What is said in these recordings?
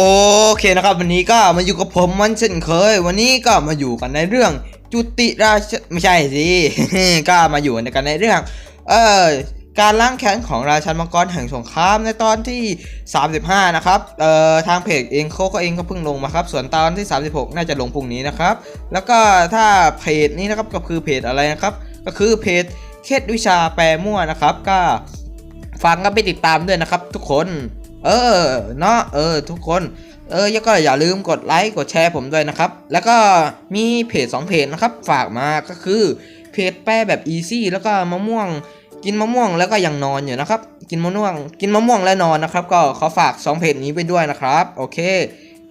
โอเคนะครับ วันนี้ก็มาอยู่กับผมมันเช่นเคย วันนี้ก็มาอยู่กันในเรื่องจุติราชไม่ใช่สิ ก็มาอยู่กันในเรื่อง เออการล้างแค้นของราชันมังกรแห่งสงครามในตอนที่ 35 นะครับเอ่อทางเพจเองเขาก็เองก็เพิ่งลงมาครับ ส่วนตอนที่ 36 น่าจะลงพรุ่งนี้นะครับ แล้วก็ถ้าเพจนี้นะครับก็คือเพจอะไรนะครับ ก็คือเพจเคล็ดวิชาแปลมั่วนะครับ ก็ฟังก็ไปติดตามด้วยนะครับ ทุกคน เออเนาะเออ ทุกคน เออแล้วก็อย่าลืมกดไลค์กดแชร์ผมด้วยนะครับ แล้วก็มีเพจ 2 เพจนะครับ ฝากมาก็คือเพจแป้แบบอีซี่แล้วก็มะม่วง กินมะม่วงแล้วก็ยังนอนอยู่นะครับ กินมะม่วง กินมะม่วงและนอนนะครับ ก็ขอฝาก2เพจนี้ไปด้วยนะครับ โอเค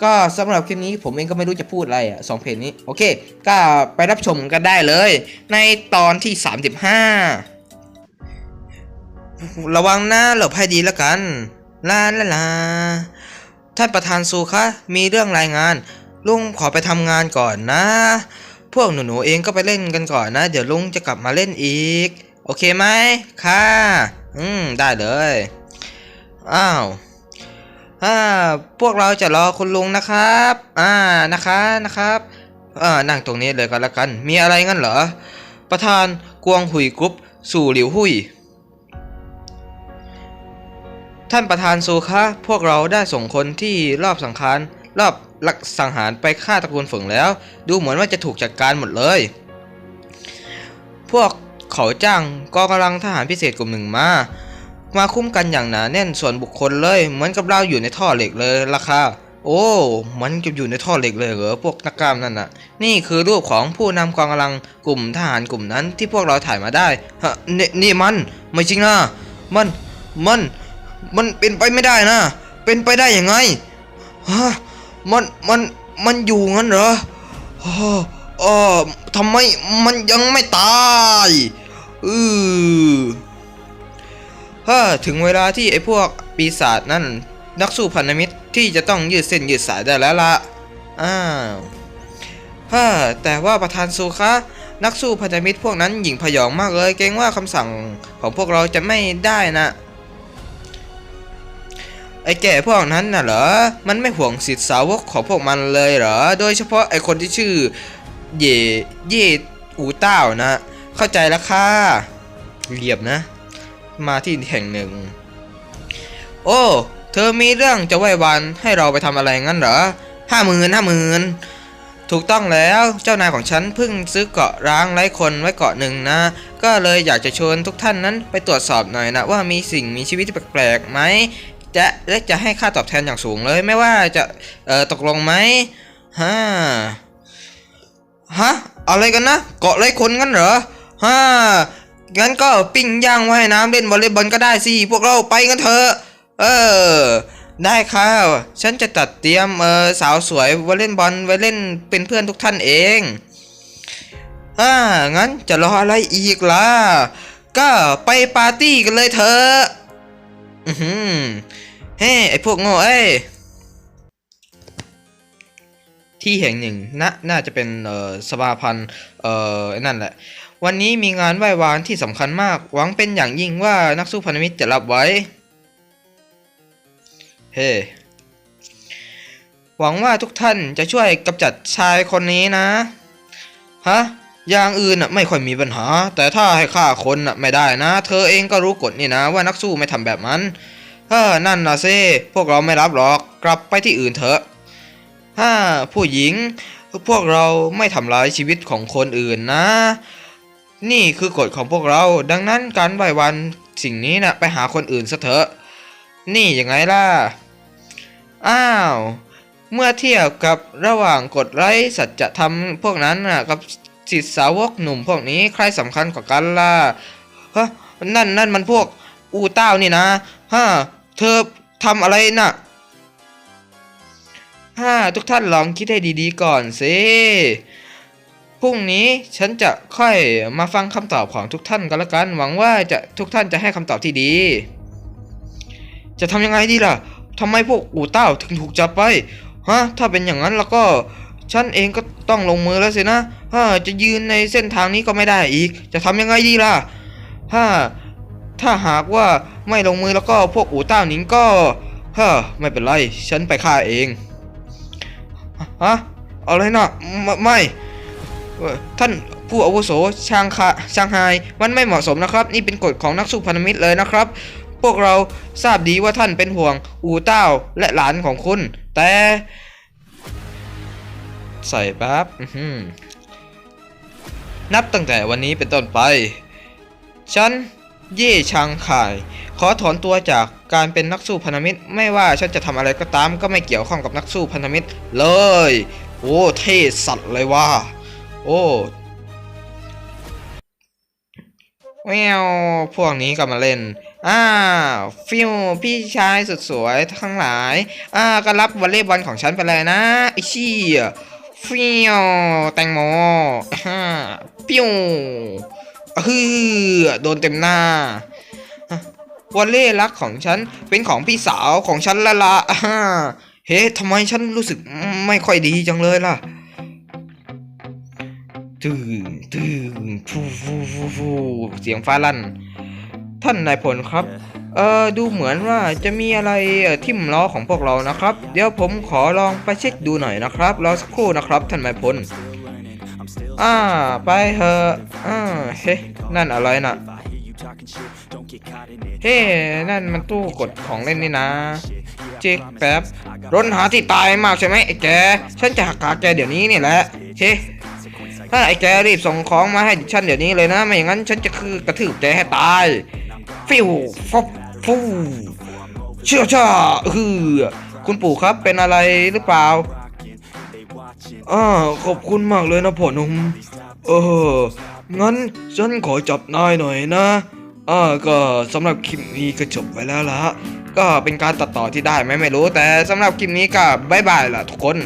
ก็สำหรับคลิปนี้ผมเองก็ไม่รู้จะพูดอะไรอะสองเพจนี้โอเค ก็ไปรับชมกันได้เลย ในตอนที่ 35 ระวังหนะหลบให้ดีแล้วกัน ลาลาลาท่านประธานซูคะมีเรื่องรายงาน ลุงขอไปทำงานก่อนนะ พวกหนูๆเองก็ไปเล่นกันก่อนนะ เดี๋ยวลุงจะกลับมาเล่นอีก โอเคไหมค่ะ อืม ได้เลย อ้าวอ่าพวกเราจะรอคุณลุงนะครับ อ่านะคะนะครับเอ่านั่งตรงนี้เลยก็แล้วกัน มีอะไรงั้นเหรอ ประธานกวงหุยกรุ๊ปสู่หลิวหุย ท่านประธานโซคะพวกเราได้ส่งคนที่รอบสังหารรอบลักสังหารไปฆ่าตระกูลฝงแล้ว ดูเหมือนว่าจะถูกจัดการหมดเลย พวกเขาจ้างกองกำลังทหารพิเศษกลุ่มหนึ่งมา มาคุ้มกันอย่างหนาแน่นส่วนบุคคลเลย เหมือนกับเราอยู่ในท่อเหล็กเลยราคาโอ้เหมันกับอยู่ในท่อเหล็กเลยเหรอพวกนักกล้ามนั่นน่ะ นี่คือรูปของผู้นำกองกำลังกลุ่มทหารกลุ่มนั้นที่พวกเราถ่ายมาได้ฮะนี่นี่มัน ไม่จริงนะมันมัน มันเป็นไปไม่ได้นะ เป็นไปได้ยังไงฮะมันมันมันอยู่งั้นเหรอเออเอทำไมมันยังไม่ตายอือฮะถึงเวลาที่ไอ้พวกปีศาจนั่น นักสู้พันธมิตรที่จะต้องยืดเส้นยืดสายได้แล้วละอ้าวฮะแต่ว่าประธานซูคะนักสู้พันธมิตรพวกนั้นหยิ่งพยองมากเลย เกรงว่าคำสั่งของพวกเราจะไม่ได้นะ ไอ้แก่พวกนั้นน่ะเหรอ มันไม่ห่วงสิทธิสาวกของพวกมันเลยเหรอ โดยเฉพาะไอ้คนที่ชื่อ เย่เย่อูเต้านะ เข้าใจแล้วค่ะเรียบนะ มาที่แห่งหนึ่ง โอ้ เธอมีเรื่องจะไหว้วันให้เราไปทำอะไรงั้นเหรอห้าหมื่นห้าหมื่นถูกต้องแล้วเจ้านายของฉันเพิ่งซื้อเกาะร้างไร้คนไว้เกาะหนึ่งนะ ก็เลยอยากจะชวนทุกท่านนั้นไปตรวจสอบหน่อยนะว่ามีสิ่งมีชีวิตที่แปลกๆไหม จะและจะให้ค่าตอบแทนอย่างสูงเลยไม่ว่าจะเออตกลงไหมฮะฮะอะไรกันนะเกาะไรคนกันเหรอฮะงั้นก็ปิ้งย่างว่ายน้ำเล่นวอลเลย์บอลก็ได้สิพวกเราไปกันเถอะเออได้ค่ะฉันจะตัดเตรียมเออสาวสวยวอลเลย์บอลไว้เล่นเป็นเพื่อนทุกท่านเองอ่างั้นจะรออะไรอีกล่ะก็ไปปาร์ตี้กันเลยเถอะ อือหือเฮ้ไอพวกโง่เอ้ยที่แห่งหนึ่งนะน่าจะเป็นเอ่อสมาพันธ์เอ่อไอนั่นแหละ วันนี้มีงานไหว้วานที่สำคัญมาก หวังเป็นอย่างยิ่งว่านักสู้พันธมิตรจะรับไว้ เฮ้หวังว่าทุกท่านจะช่วยกำจัดชายคนนี้นะ ฮะ อย่างอื่นน่ะไม่ค่อยมีปัญหา แต่ถ้าให้ฆ่าคนน่ะไม่ได้นะ เธอเองก็รู้กฎนี่นะว่านักสู้ไม่ทำแบบนั้นเออนั่นนะเซ่พวกเราไม่รับหรอกกลับไปที่อื่นเถอะฮ่าผู้หญิง พวกเราไม่ทำร้ายชีวิตของคนอื่นนะ นี่คือกฎของพวกเรา ดังนั้นการไหววันสิ่งนี้นะไปหาคนอื่นซะเถอะ นี่ยังไงล่ะ อ้าว เมื่อเทียบกับระหว่างกฎไร้สัจธรรมพวกนั้นน่ะกับ สิทธิสาวกหนุ่มพวกนี้ใครสำคัญกว่ากันล่ะฮะนั่นนั่นมันพวกอูเต้านี่นะฮะเธอทำอะไรน่ะฮ่าทุกท่านลองคิดให้ดีๆก่อนสิพรุ่งนี้ฉันจะค่อยมาฟังคำตอบของทุกท่านกันละกัน หวังว่าจะทุกท่านจะให้คำตอบที่ดี จะทำยังไงดีล่ะทำไมพวกอูเต้าถึงถูกจับไปฮะถ้าเป็นอย่างนั้นแล้วก็ ฉันเองก็ต้องลงมือแล้วสินะฮ่าจะยืนในเส้นทางนี้ก็ไม่ได้อีก จะทำยังไงดีล่ะฮ่าถ้าหากว่าไม่ลงมือแล้วก็พวกอูเต้าหนิงก็เฮ้อไม่เป็นไร ฉันไปฆ่าเองฮะอะไรนะไม่ไม่ท่านผู้อาวุโสชางคาชางไฮมันไม่เหมาะสมนะครับ นี่เป็นกฎของนักสู้พันธมิตรเลยนะครับ พวกเราทราบดีว่าท่านเป็นห่วงอูเต้าและหลานของคุณ แต่ ใส่แป๊บอื้อหือนับตั้งแต่วันนี้เป็นต้นไป ฉันเย่ชางข่าย ขอถอนตัวจากการเป็นนักสู้พันธมิตร ไม่ว่าฉันจะทำอะไรก็ตามก็ไม่เกี่ยวข้องกับนักสู้พันธมิตรเลย โอ้เท่สัตว์เลยว่า โอ้แววพวกนี้ก็มาเล่น อ้าวฟิวพี่ชายสุดสวยทั้งหลาย อ่าก็รับวอลเลย์บอลของฉันไปเลยนะไอ้ชี้ย ฟิวแตงโมอ่าปิ้วฮือโดนเต็มหน้าวอลเล่รักของฉันเป็นของพี่สาวของฉันละละอ่าเฮ้ทำไมฉันรู้สึกไม่ค่อยดีจังเลยล่ะตึงตึงฟูฟูฟูฟูเสียงฟ้าลั่น ท่านนายพลครับ เออดูเหมือนว่าจะมีอะไรทิ่มล้อของพวกเรานะครับ เดี๋ยวผมขอลองไปเช็คดูหน่อยนะครับรอสักครู่นะครับท่านนายพลอ่าไปเถอะอ่าเฮ้นั่นอะไรน่ะเฮ้นั่นมันตู้กดของเล่นนี่นะเจ๊กแป๊บร้นหาที่ตายมากใช่ไหมไอ้แก ฉันจะหักขาแกเดี๋ยวนี้นี่แหละเฮ้ถ้าไอ้แกรีบส่งของมาให้ฉันเดี๋ยวนี้เลยนะ ไม่อย่างนั้นฉันจะคือกระทืบแกให้ตาย ฟิวฟบฟูเชื่อช่าฮือคุณปู่ครับเป็นอะไรหรือเปล่าอ่าขอบคุณมากเลยนะพ่อหนุ่มเออ งั้นฉันขอจับนายหน่อยนะอ่าก็สำหรับคลิปนี้ก็จบไปแล้วละก็เป็นการตัดต่อที่ได้ไหมไม่รู้ แต่สำหรับคลิปนี้ก็บายบายล่ะทุกคน